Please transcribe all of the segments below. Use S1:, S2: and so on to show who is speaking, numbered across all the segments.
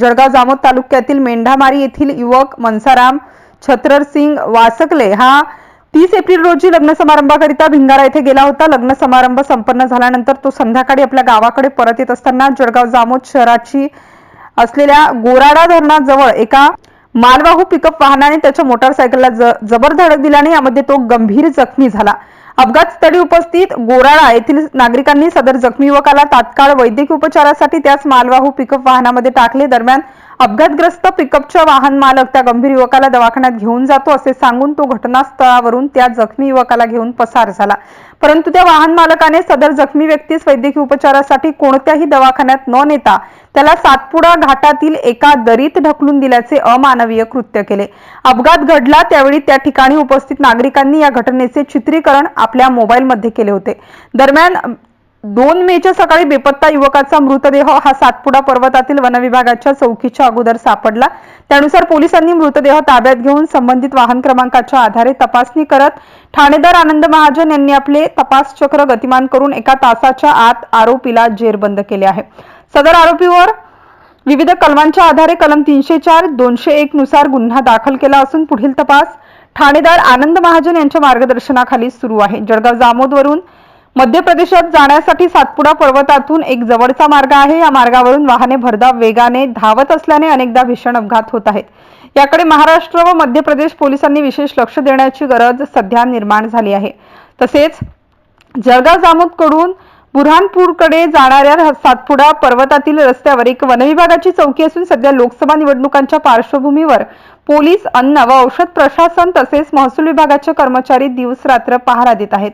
S1: जळगाव जामोद तालुक्यातील मेंढामारी येथील युवक मनसाराम छत्ररसिंग वासकले हा तीस एप्रिल रोजी लग्न समारंभाकरिता भिंगारा येथे गेला होता. लग्न समारंभ संपन्न झाल्यानंतर तो संध्याकाळी आपल्या गावाकडे परत येत असताना जळगाव जामोद शहराची असलेल्या गोराडा धरणाजवळ एका मालवाहू पिकअप वाहनाने त्याच्या मोटारसायकलला जबर धडक दिल्याने यामध्ये तो गंभीर जखमी झाला. अपघातस्थळी उपस्थित गोराळा येथील नागरिकांनी सदर जखमी युवकाला तात्काळ वैद्यकीय उपचारासाठी त्यास मालवाहू पिकअप वाहनामध्ये टाकले. दरम्यान अपघातग्रस्त पिकअपच्या वाहन मालक त्या गंभीर युवकाला दवाखान्यात घेऊन जातो असे सांगून तो घटनास्थळावरून त्या जखमी युवकाला घेऊन पसार झाला. परंतु त्या वाहन मालकाने सदर जखमी व्यक्तीस वैद्यकीय उपचारासाठी कोणत्याही दवाखान्यात न नेता त्याला सातपुडा घाटातील एका दरीत ढकलून दिल्याचे अमानवीय कृत्य केले. अपघात घडला त्यावेळी त्या ठिकाणी उपस्थित नागरिकांनी या घटनेचे चित्रीकरण आपल्या मोबाईलमध्ये केले होते. दरम्यान दोन मेच्या सकाळी बेपत्ता युवकाचा मृतदेह हा सातपुडा पर्वतातील वनविभागाच्या चौकीच्या अगोदर सापडला. त्यानुसार पोलिसांनी मृतदेह ताब्यात घेऊन संबंधित वाहन क्रमांकाच्या आधारे तपासणी करत ठाणेदार आनंद महाजन यांनी आपले तपास चक्र गतिमान करून एका तासाच्या आत आरोपीला जेरबंद केले आहे. सदर आरोपीवर विविध कलमांच्या आधारे कलम तीनशे चार दोनशे एक नुसार गुन्हा दाखल केला असून पुढील तपास ठाणेदार आनंद महाजन यांच्या मार्गदर्शनाखाली सुरू आहे. जळगाव जामोदवरून मध्य प्रदेशात जाण्यासाठी सातपुडा पर्वतातून एक जवळचा मार्ग आहे. या मार्गावरून वाहने भरधाव वेगाने धावत असल्याने अनेकदा भीषण अपघात होत आहेत. याकडे महाराष्ट्र व मध्य प्रदेश पोलिसांनी विशेष लक्ष देण्याची गरज सध्या निर्माण झाली आहे. तसेच जळगाव जामोदकडून बुरहानपूरकडे जाणाऱ्या सातपुडा पर्वतातील रस्त्यावर एक वनविभागाची चौकी असून सध्या लोकसभा निवडणुकांच्या पार्श्वभूमीवर पोलीस अन्न व औषध प्रशासन तसेच महसूल विभागाचे कर्मचारी दिवस रात्र पहारा देत आहेत.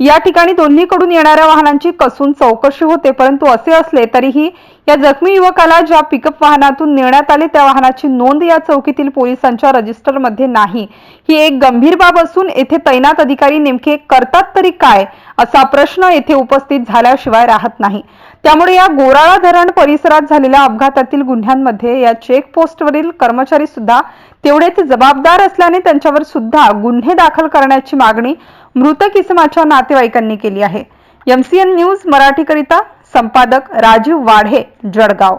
S1: या ठिकाणी दोन्हीकडून येणाऱ्या वाहनांची कसून चौकशी होते परंतु असे असले तरीही या जखमी युवकाला ज्या पिकअप वाहनातून नेण्यात आले त्या वाहनाची नोंद या चौकीतील पोलिसांच्या रजिस्टरमध्ये नाही. ही एक गंभीर बाब असून येथे तैनात अधिकारी नेमके करतात तरी काय असा प्रश्न येथे उपस्थित झाल्याशिवाय राहत नाही. त्यामुळे या गोराळा धरण परिसरात झालेल्या अपघातातील गुन्ह्यांमध्ये या चेक पोस्टवरील कर्मचारी सुद्धा तेवढेच जबाबदार असल्याने त्यांच्यावर सुद्धा गुन्हे दाखल करण्याची मागणी मृत किसमाच्या नातेवाईकांनी केली आहे. एमसीएन न्यूज मराठीकरिता संपादक राजीव वाढे जळगाव.